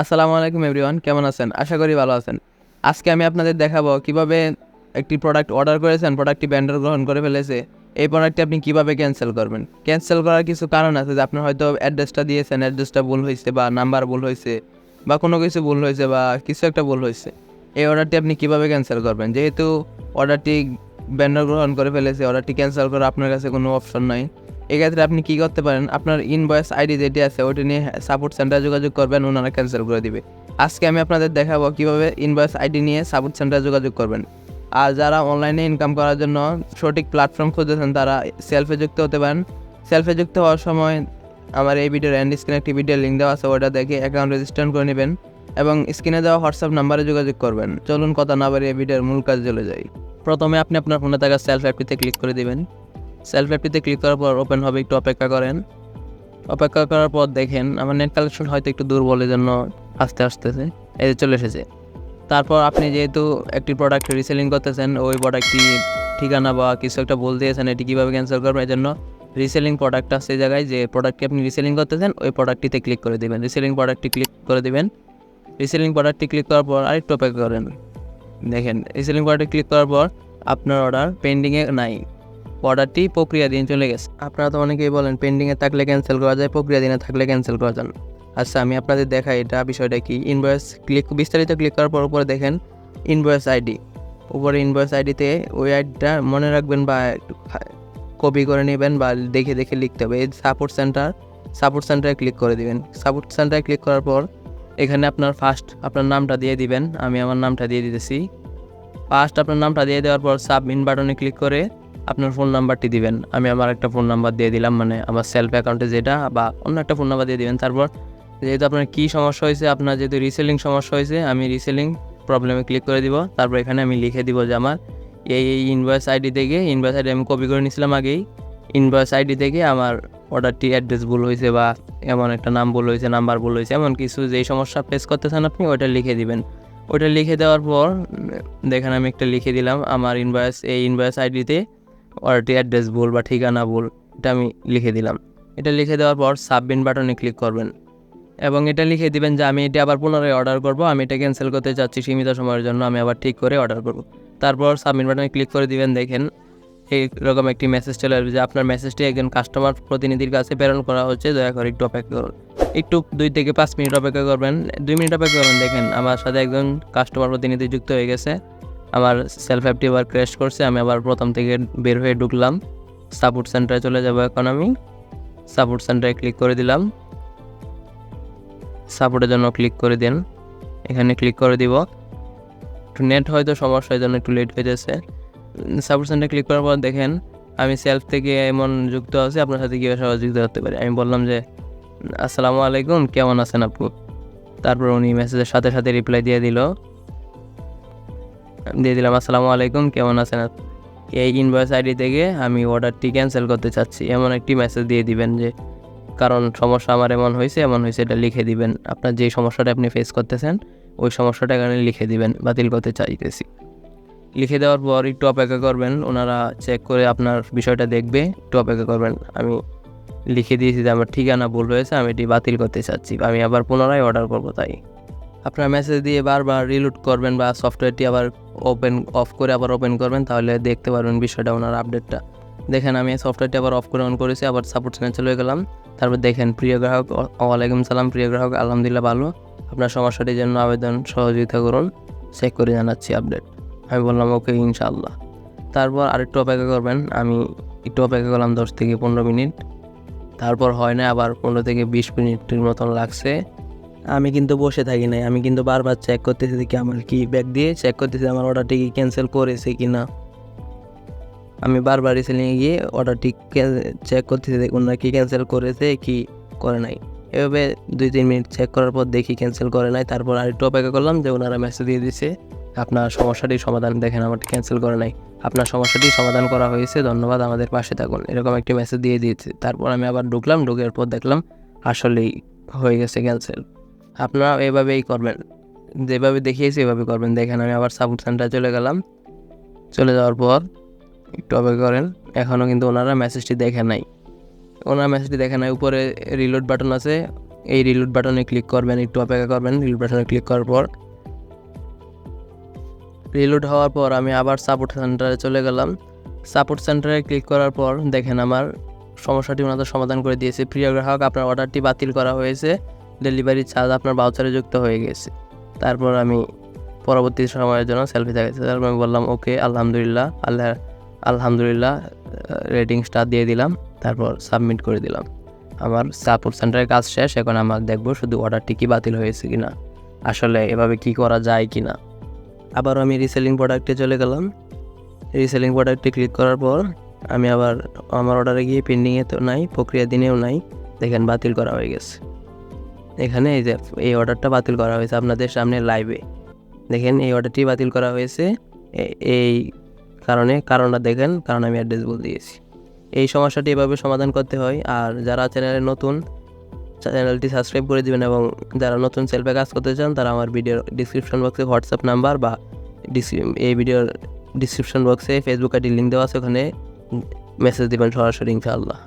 আসসালামু আলাইকুম এভরিওয়ান, কেমন আছেন? আশা করি ভালো আছেন। আজকে আমি আপনাদের দেখাবো কীভাবে একটি প্রোডাক্ট অর্ডার করেছেন প্রোডাক্টটি ব্যান্ডার গ্রহণ করে ফেলেছে। এই প্রোডাক্টটি আপনি কীভাবে ক্যান্সেল করবেন? ক্যান্সেল করার কিছু কারণ আছে যে আপনার হয়তো অ্যাড্রেসটা দিয়েছেন অ্যাড্রেসটা ভুল হয়েছে বা নাম্বার ভুল হয়েছে বা কোনো কিছু ভুল হয়েছে বা কিছু একটা ভুল হয়েছে। এই অর্ডারটি আপনি কীভাবে ক্যান্সেল করবেন? যেহেতু অর্ডারটি ব্যান্ডার গ্রহণ করে ফেলেছে অর্ডারটি ক্যান্সেল করার আপনার কাছে কোনো অপশন নাই। এক্ষেত্রে আপনি কী করতে পারেন? আপনার ইনভয়েস আইডি যেটি আছে, ওটি নিয়ে সাপোর্ট সেন্টারে যোগাযোগ করবেন ওনারা ক্যান্সেল করে দিবে। আজকে আমি আপনাদের দেখাবো কীভাবে ইনভয়েস আইডি নিয়ে সাপোর্ট সেন্টারে যোগাযোগ করবেন। আর যারা অনলাইনে ইনকাম করার জন্য সঠিক প্ল্যাটফর্ম খুঁজেছেন তারা সেলফে যুক্ত হতে পারেন। সেলফে যুক্ত হওয়ার সময় আমার এই ভিডিওর এন্ড স্ক্রিনে একটি ভিডিও লিঙ্ক দেওয়া আছে, ওটা দেখে অ্যাকাউন্ট রেজিস্টার করে নেবেন এবং স্ক্রিনে দেওয়া হোয়াটসঅ্যাপ নাম্বারে যোগাযোগ করবেন। চলুন কথা না বাড়িয়ে ভিডিওর মূল কাজ চলে যাই। প্রথমে আপনি আপনার ফোনে থাকা সেলফ অ্যাপটিতে ক্লিক করে দিবেন। সেলফ অ্যাপটিতে ক্লিক করার পর ওপেন হবে, একটু অপেক্ষা করেন। অপেক্ষা করার পর দেখেন, আমার নেট কালেকশন হয়তো একটু দুর্বল এই জন্য আস্তে আসতেছে এই চলে এসেছে। তারপর আপনি যেহেতু একটি প্রোডাক্ট রিসেলিং করতেছেন, ওই প্রোডাক্টটি ঠিকানা বা কিছু একটা বল দিয়েছেন, এটি কীভাবে ক্যান্সেল করবেন এই জন্য রিসেলিং প্রোডাক্টটা সেই জায়গায়, যে প্রোডাক্টটি আপনি রিসেলিং করতেছেন, ওই প্রোডাক্টটিতে ক্লিক করে দেবেন। রিসেলিং প্রোডাক্টটি ক্লিক করে দেবেন। রিসেলিং প্রোডাক্টটি ক্লিক করার পর আরেকটু অপেক্ষা করেন। দেখেন রিসেলিং প্রোডাক্টটি ক্লিক করার পর আপনার অর্ডার পেন্ডিংয়ে নাই। অর্ডারটি প্রক্রিয়া দিন চলে গেছে। আপনারা তো অনেকেই বলেন পেন্ডিংয়ে থাকলে ক্যান্সেল করা যায়, প্রক্রিয়া দিনে থাকলে ক্যান্সেল করা যান। আচ্ছা আমি আপনাদের দেখাই এটা, বিষয়টা কি? ইনভয়েস ক্লিক বিস্তারিত ক্লিক করার পর উপরে দেখেন ইনভয়েস আইডি উপরে ইনভয়েস আইডিতে ওই আইডিটা মনে রাখবেন বা কপি করে নেবেন বা দেখে দেখে লিখতে হবে। এই সাপোর্ট সেন্টার সাপোর্ট সেন্টারে ক্লিক করে দিবেন। সাপোর্ট সেন্টারে ক্লিক করার পর এখানে আপনার ফার্স্ট আপনার নামটা দিয়ে দিবেন। আমি আমার নামটা দিয়ে দিতেছি। ফার্স্ট আপনার নামটা দিয়ে দেওয়ার পর সাবমিট বাটনে ক্লিক করে আপনার ফোন নাম্বারটি দিবেন। আমি আমার একটা ফোন নাম্বার দিয়ে দিলাম মানে আমার সেলফ অ্যাকাউন্টে যেটা, বা অন্য একটা ফোন নাম্বার দিয়ে দিবেন। তারপর যেহেতু আপনার কী সমস্যা হয়েছে, আপনার যেহেতু রিসেলিং সমস্যা হয়েছে, আমি রিসেলিং প্রবলেমে ক্লিক করে দিব। তারপর এখানে আমি লিখে দিব যে আমার এই এই ইনভয়েস আইডি থেকে ইনভয়েস আইডি আমি কপি করে নিয়েছিলাম আগেই। ইনভয়েস আইডি থেকে আমার অর্ডারটি অ্যাড্রেস ভুল হয়েছে, বা এমন একটা নাম ভুল হয়েছে নাম্বার ভুল হয়েছে, এমন কিছু যেই সমস্যা ফেস করতেছেন আপনি, ওইটা লিখে দিবেন। ওইটা লিখে দেওয়ার পর দেখেন আমি একটা লিখে দিলাম, আমার ইনভয়েস এই ইনভয়েস আইডিতে অর্ডারটি অ্যাড্রেস ভুল বা ঠিকানা ভুল, এটা আমি লিখে দিলাম। এটা লিখে দেওয়ার পর সাবমিট বাটনে ক্লিক করবেন। এবং এটা লিখে দিবেন যে, আমি এটা আবার পুনরায় অর্ডার করব, আমি এটা ক্যান্সেল করতে চাচ্ছি সীমিত সময়ের জন্য, আমি আবার ঠিক করে অর্ডার করব। তারপর সাবমিট বাটনে ক্লিক করে দিবেন, দেখেন এইরকম একটি মেসেজ চলে আসবে যে, আপনার মেসেজটি একজন কাস্টমার প্রতিনিধির কাছে প্রেরণ করা হচ্ছে, দয়া করে একটু অপেক্ষা করুন। একটু দুই থেকে পাঁচ মিনিট অপেক্ষা করবেন। দুই মিনিট অপেক্ষা করবেন, দেখেন আমার সাথে একজন কাস্টমার প্রতিনিধি যুক্ত হয়ে গেছে। আমার সেলফ অ্যাপটি আবার ক্র্যাশ করছে, আমি আবার প্রথম থেকে বের হয়ে ঢুকলাম। সাপোর্ট সেন্টারে চলে যাব এখন আমি। সাপোর্ট সেন্টারে ক্লিক করে দিলাম। সাপোর্টের জন্য ক্লিক করে দিন। এখানে ক্লিক করে দিব। একটু নেট হয়তো সমস্যা, এই জন্য একটু লেট হয়ে যাচ্ছে সাপোর্ট সেন্টারে ক্লিক করার পর দেখেন, আমি সেলফ থেকে এমন যুক্ত আছি, আপনার সাথে কীভাবে সহযোগিতা করতে পারি? আমি বললাম যে, আসসালামু আলাইকুম, কেমন আছেন আপু? তারপর উনি মেসেজের সাথে সাথে রিপ্লাই দিয়ে দিল। দিয়ে দিলাম, আসসালামু আলাইকুম, কেমন আছেন? এই ইনভয়েস আইডি থেকে আমি অর্ডারটি ক্যান্সেল করতে চাচ্ছি। এমন একটি মেসেজ দিয়ে দিবেন যে, কারণ সমস্যা আমার এমন হয়েছে এমন হয়েছে, এটা লিখে দিবেন। আপনার যে সমস্যাটা আপনি ফেস করতেছেন, ওই সমস্যাটা এখানে লিখে দিবেন, বাতিল করতে চাইতেছি। লিখে দেওয়ার পর একটু অপেক্ষা করবেন, ওনারা চেক করে আপনার বিষয়টা দেখবে, একটু অপেক্ষা করবেন। আমি লিখে দিয়েছি যে, আমার ঠিকানা ভুল হয়েছে, আমি এটি বাতিল করতে চাচ্ছি, আমি আবার পুনরায় অর্ডার করব তাই। আপনার মেসেজ দিয়ে বারবার রিলোড করবেন বা সফটওয়্যারটি আবার ওপেন অফ করে আবার ওপেন করবেন, তাহলে দেখতে পারবেন বিষয়টা, ওনার আপডেটটা দেখেন, আমি সফটওয়্যারটি আবার অফ করে অন করেছি, আবার সাপোর্ট সেন্টার চলে গেলাম। তারপর দেখেন, প্রিয় গ্রাহক ওয়া- ওয়ালাইকুম সালাম, প্রিয় গ্রাহক, আলহামদুলিল্লাহ ভালো। আপনার সমস্যাটির জন্য আবেদন সহযোগিতা করুন চেক করে জানাচ্ছি আপডেট আমি বললাম ওকে ইনশাআল্লাহ। তারপর আরেকটু অপেক্ষা করবেন, আমি একটু অপেক্ষা করলাম দশ থেকে পনেরো মিনিট। তারপর হয় না, আবার পনেরো থেকে বিশ মিনিটের মতন লাগছে। আমি কিন্তু বসে থাকি নাই। আমি কিন্তু বারবার চেক করতেছি কি আমার কি ব্যাগ দিয়ে চেক করতেছি আমার অর্ডারটি কি ক্যান্সেল করেছে কি না আমি বারবার রিসেলিংয়ে গিয়ে অর্ডারটি চেক করতেছি না কি ক্যান্সেল করেছে, কি করে নাই। এভাবে দুই, তিন মিনিট চেক করার পর দেখি ক্যান্সেল করে নাই। তারপর আরেকটু অপেক্ষা করলাম যে ওনারা মেসেজ দিয়ে দিছে, আপনার সমস্যাটি সমাধান, দেখেন আমারটি ক্যান্সেল করে নাই। আপনার সমস্যাটি সমাধান করা হয়েছে, ধন্যবাদ আমাদের পাশে থাকুন। এরকম একটি মেসেজ দিয়ে দিয়েছে। তারপর আমি আবার ঢুকলাম ঢুকের পর দেখলাম আসলেই হয়ে গেছে ক্যান্সেল আপনারা এভাবেই করবেন। যেভাবে দেখিয়েছি এভাবে করবেন। দেখেন, আমি আবার সাপোর্ট সেন্টারে চলে গেলাম। চলে যাওয়ার পর একটু অপেক্ষা করেন। এখনও কিন্তু ওনারা মেসেজটি দেখে নাই। ওনারা মেসেজটি দেখে নাই। উপরে রিলোড বাটন আছে। এই রিলোড বাটনে ক্লিক করবেন, একটু অপেক্ষা করবেন। রিলোড বাটনে ক্লিক করার পর রিলোড হওয়ার পর আমি আবার সাপোর্ট সেন্টারে চলে গেলাম। সাপোর্ট সেন্টারে ক্লিক করার পর দেখেন, আমার সমস্যাটি ওনাদের সমাধান করে দিয়েছে। প্রিয় গ্রাহক, আপনার অর্ডারটি বাতিল করা হয়েছে। ডেলিভারি চার্জ আপনার বাউচারে যুক্ত হয়ে গেছে। তারপর আমি পরবর্তী সময়ের জন্য সেলফি দেখাচ্ছি। তারপর আমি বললাম, ওকে, আলহামদুলিল্লাহ, আল্লাহ, আলহামদুলিল্লাহ রেটিং স্টার দিয়ে দিলাম। তারপর সাবমিট করে দিলাম। আমার সাপোর্ট সেন্টারের কাজ শেষ, এখন আমার দেখব শুধু অর্ডারটি কি বাতিল হয়েছে কিনা, আসলে এভাবে কি করা যায় কি না আবার আমি রিসেলিং প্রোডাক্টে চলে গেলাম। রিসেলিং প্রোডাক্টে ক্লিক করার পর আমি আবার, আমার অর্ডারে গিয়ে পেন্ডিংয়ে তো নাই, প্রক্রিয়া দিনেও নাই, দেখেন বাতিল করা হয়ে গেছে। এখানে এই যে এই অর্ডারটা বাতিল করা হয়েছে আপনাদের সামনে লাইভে দেখেন, এই অর্ডারটি বাতিল করা হয়েছে। এই কারণে, কারণটা দেখেন, কারণ আমি অ্যাড্রেস বলে দিয়েছি। এই সমস্যাটি এভাবে সমাধান করতে হয়, আর যারা চ্যানেলে নতুন চ্যানেলটি সাবস্ক্রাইব করে দিবেন এবং যারা নতুন সেলফে কাজ করতে চান, তারা আমার ভিডিওর ডিসক্রিপশন বক্সে হোয়াটসঅ্যাপ নাম্বার বা এই ভিডিওর ডিসক্রিপশন বক্সে ফেসবুক আইডি লিঙ্ক দেওয়া আছে, ওখানে মেসেজ দিবেন সরাসরি, ইনশাআল্লাহ।